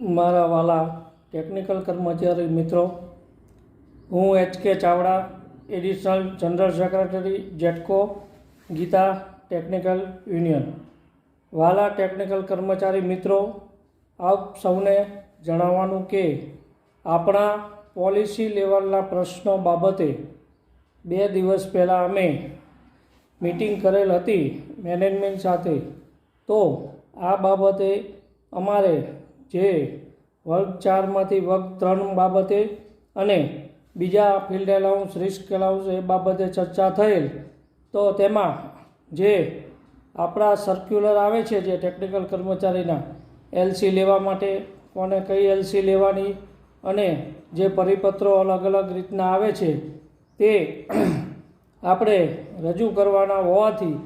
મારા વાલા ટેકનિકલ કર્મચારી મિત્રો, હું H K Chavda additional general secretary GETCO Geeta technical union વાલા ટેકનિકલ કર્મચારી મિત્રો, આપ સૌને જણાવવાનું કે આપણા પોલિસી લેવલના પ્રશ્નો બાબતે બે દિવસ પહેલાં અમે મિટિંગ કરેલ હતી મેનેજમેન્ટ સાથે. તો આ બાબતે અમારે જે વર્ગ ચારમાંથી વર્ગ ત્રણ બાબતે અને બીજા ફિલ્ડ એલાઉન્સ, રિસ્ક એલાઉન્સ એ બાબતે ચર્ચા થયેલ. તો તેમાં જે આપણા સર્ક્યુલર આવે છે જે ટેકનિકલ કર્મચારીના એલસી લેવા માટે કોને કઈ એલસી લેવાની અને જે પરિપત્રો અલગ અલગ રીતના આવે છે તે આપણે રજૂ કરવાના હોવાથી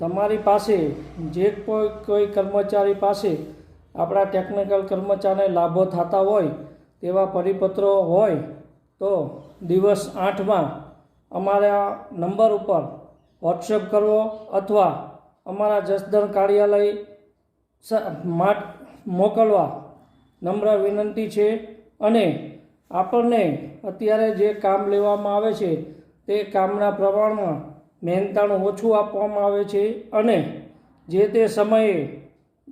તમારી પાસે જે કોઈ કોઈ કર્મચારી પાસે આપણા ટેકનિકલ કર્મચારીને લાભો થતા હોય, તેવા પરિપત્રો હોય, તો દિવસ આઠમાં અમારા નંબર ઉપર વોટ્સએપ કરવો અથવા અમારા જસદણ કાર્યાલય માટ મોકલવા નમ્ર વિનંતી છે અને આપણને અત્યારે જે કામ લેવામાં આવે છે, તે કામના પ્રમાણમાં મહેનતાણું ઓછું આપવામાં આવે છે અને જે તે સમયે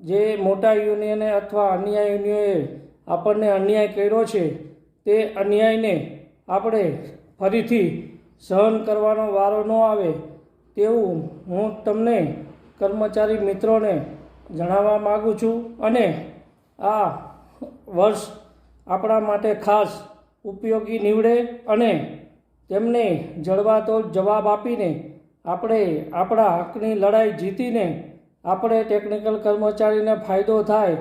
જે મોટા યુનિયને અથવા અન્ય યુનિયને આપણને અન્યાય કર્યો છે, તે અન્યાયને આપણે ફરીથી સહન કરવાનો વારો ન આવે તેવું હું તમને કર્મચારી મિત્રોને જણાવવા માગું છું અને આ વર્ષ આપણા માટે ખાસ ઉપયોગી નીવડે અને તેમને જળવાતો જવાબ આપીને આપણે આપણા હકની લડાઈ જીતીને આપણે ટેકનિકલ કર્મચારીને ફાયદો થાય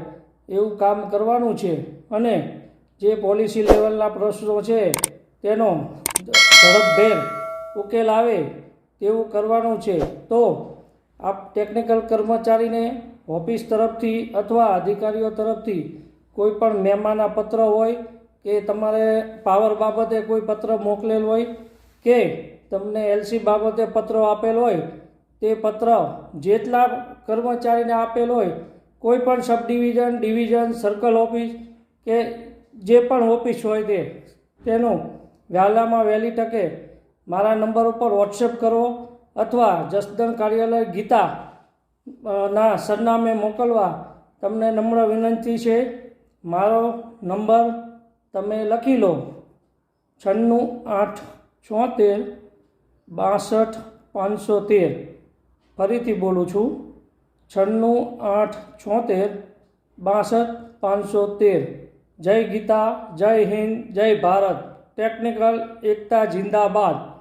એવું કામ કરવાનું છે અને જે પોલિસી લેવલના પ્રશ્નો છે તેનો ઝડપભેર ઉકેલ આવે તેવું કરવાનું છે. તો આપ ટેકનિકલ કર્મચારીને ઓફિસ તરફથી અથવા અધિકારીઓ તરફથી કોઈ પણ મહેમાના પત્ર હોય કે તમારે પાવર બાબતે કોઈ પત્ર મોકલેલ હોય કે તમને એલસી બાબતે પત્રો આપેલ હોય તે પત્ર જેટલા કર્મચારીને આપેલ હોય, કોઈ પણ sub division division, circle office કે જે પણ ઓફિસ હોય તે, તેનું વહેલામાં વહેલી તકે મારા નંબર ઉપર વોટ્સએપ કરો અથવા જસદણ કાર્યાલય ગીતા ના સરનામે મોકલવા તમને નમ્ર વિનંતી છે. મારો નંબર તમે લખી લો. છન્નું આઠ છોતેર બાસઠ પાંચસો તેર. ફરીથી બોલું છું. છન્નું આઠ છોતેર બાસઠ પાંચસો તેર. જય ગીતા, જય હિન્દ, જય ભારત. ટેકનિકલ એકતા જિંદાબાદ.